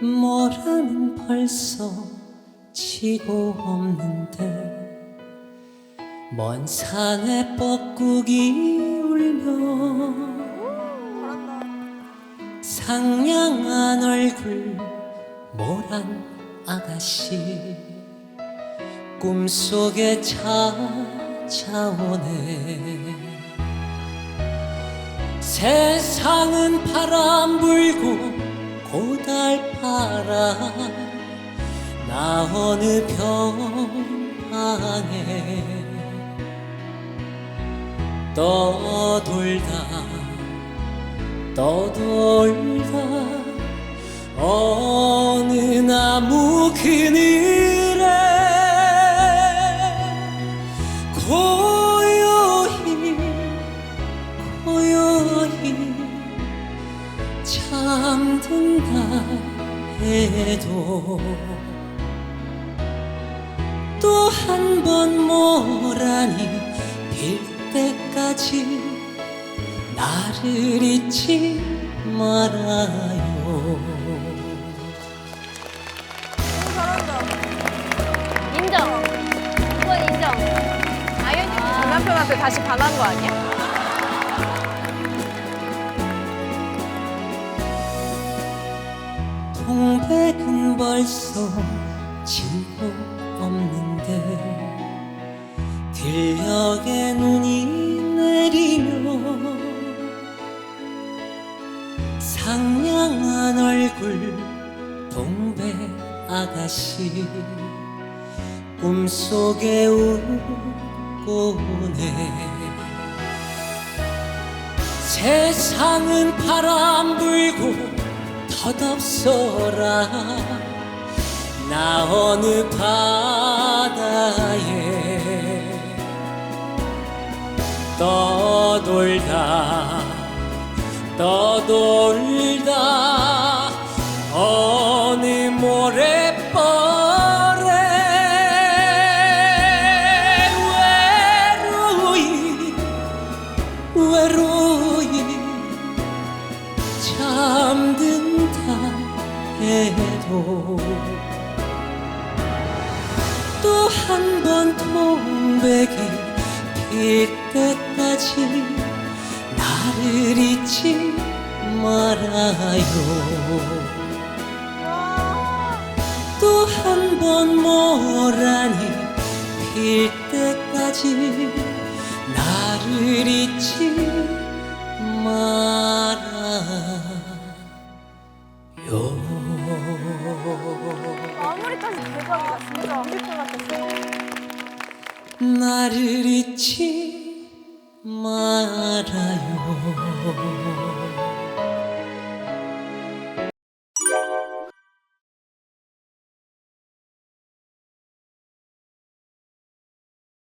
모라는 벌써 지고 없는데 먼 산에 뻐꾸기 울며 상냥한 얼굴 모란 아가씨 꿈속에 찾아오네. 세상은 바람 불고 고달파라. 나 어느 병안에 떠돌다 떠돌다. 어느 나무 그늘 잠든다 해도 또 한 번 모란이 빌 때까지 나를 잊지 말아요 인정. 그건 인정. 아윤이 전 남편한테 다시 반한 거 아니야? 벌써 지고 없는데 들녘에 눈이 내리며 상냥한 얼굴 동백 아가씨 꿈속에 웃고 오네. 세상은 바람 불고 덧없어라 나 어느 바다에 떠돌다 떠돌다. 어느 모래벌에 외로이 외로이 잠든다 해도 또 한 번 동백이 필 때까지 나를 잊지 말아요. 또 한 번 모란이 필 때까지 나를 잊지 말아요. 아무리까지 대박이다. 진짜 뮤지컬 같았어 나를 잊지 말아요